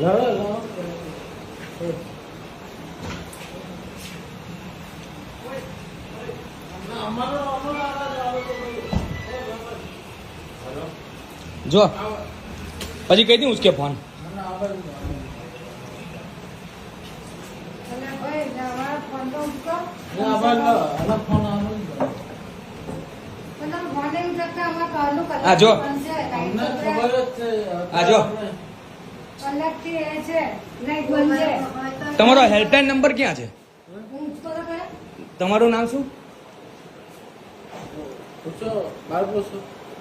જો. પછી કહી દી ઉચકે ફોન. આ જો. આ જો. કલાકથી એ છે નહીં બંધ છે. તમારો હેલ્પલાઇન નંબર ક્યાં છે. તમારું નામ શું?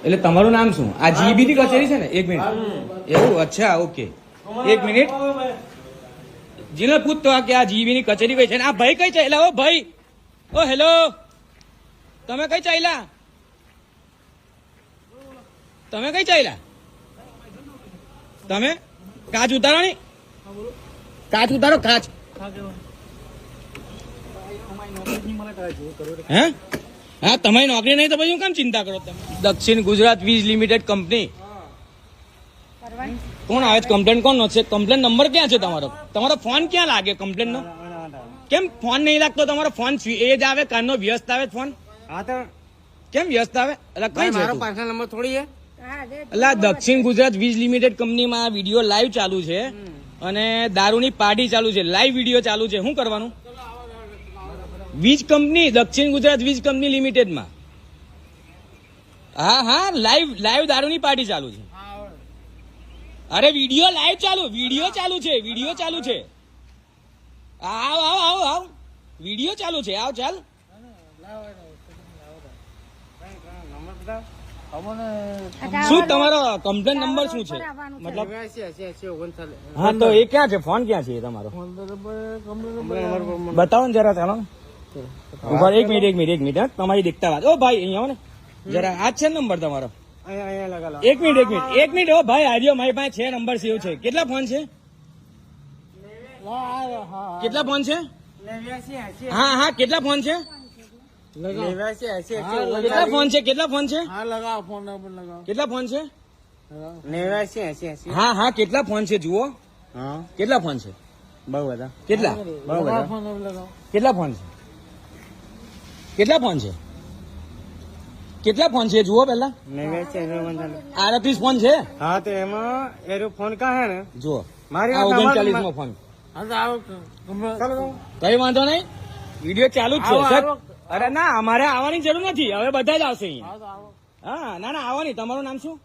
એટલે તમારું નામ શું? આ જીબી ની કચેરી છે ને? એક મિનિટ. એવું? અચ્છા ઓકે. એક મિનિટ. જીને પૂછતો કે આ જીબી ની કચેરી કઈ છે ને? આ ભાઈ કઈ ચાલ્યા ઓ ભાઈ. ઓ હેલો. તમે કઈ ચાલ્યા તમે કઈ ચાલ્યા તમે? કાચ ઉતારો ની. કાચ ઉતારો કાચ. હે? હા તમારી નોકરી નહીં તો પછી હું કેમ ચિંતા કરો તમે? દક્ષિણ ગુજરાત વીજ લિમિટેડ કંપની. કોણ આવે છે? કમ્પ્લેન કોણ છે કમ્પ્લેન નંબર ક્યાં છે તમારો? તમારો ફોન ક્યાં લાગે કમ્પ્લેન નો કેમ ફોન નહીં લાગતો તમારો? ફોન એ જ આવે કાનનો વ્યસ્ત આવે ફોન? હા તો કેમ વ્યસ્ત આવે? એટલે કઈ મારો? પર્સનલ નંબર થોડી છે. એટલે દક્ષિણ ગુજરાત વીજ લિમિટેડ કંપનીમાં વીડિયો લાઈવ ચાલુ છે અને દારૂની પાર્ટી ચાલુ છે લાઈવ વીડિયો ચાલુ છે શું કરવાનું વીજ કંપની દક્ષિણ ગુજરાત વીજ કંપની લિમિટેડમાં હા હા લાઈવ લાઈવ દારૂની પાર્ટી ચાલુ છે અરે વીડિયો લાઈવ ચાલુ વીડિયો ચાલુ છે વીડિયો ચાલુ છે આવ આવ આવ આવ વીડિયો ચાલુ છે આવ ચાલ નંબર શું તમારો કમ્પ્લેન નંબર શું છે? મતલબ હા તો એ ક્યાં છે? ફોન ક્યાં છે એ તમારો? બતાવો ને જરા ચાલો. એક મિનિટ એક મિનિટ એક મિનિટ તમારી દેખતા વાત. ઓ ભાઈ અહીંયા આવો ને. જરા આ છે ને નંબર તમારો? એક મિનિટ એક મિનિટ એક મિનિટ ઓ ભાઈ આર્યો મારી પાસે છે નંબર સેવ છે. કેટલા ફોન છે? કેટલા ફોન છે? હા હા કેટલા ફોન છે? કેટલા ફોન છે? કેટલા ફોન છે? હા લગાવો ફોન લગાવો. કેટલા ફોન છે? નેવ્યાસી એસી એસી હા હા કેટલા ફોન છે જુઓ. હા. કેટલા ફોન છે? બહુ બધા. કેટલા? બહુ બધા. કેટલા ફોન છે? કેટલા ફોન છે? કેટલા ફોન છે જુઓ પેલા આડત્રીસ ફોન છે? હા તો એમાં એરો ફોન કા હે ને? જુઓ. મારી ઓગણચાલીસ નો ફોન. હા તો આવો ચાલો કઈ વાંધો નહીં. વીડિયો ચાલુ જ છે. અરે ના અમારે આવવાની જરૂર નથી. હવે બધા જ આવશે અહીંયા. હા ના ના આવવાની. તમારું નામ શું?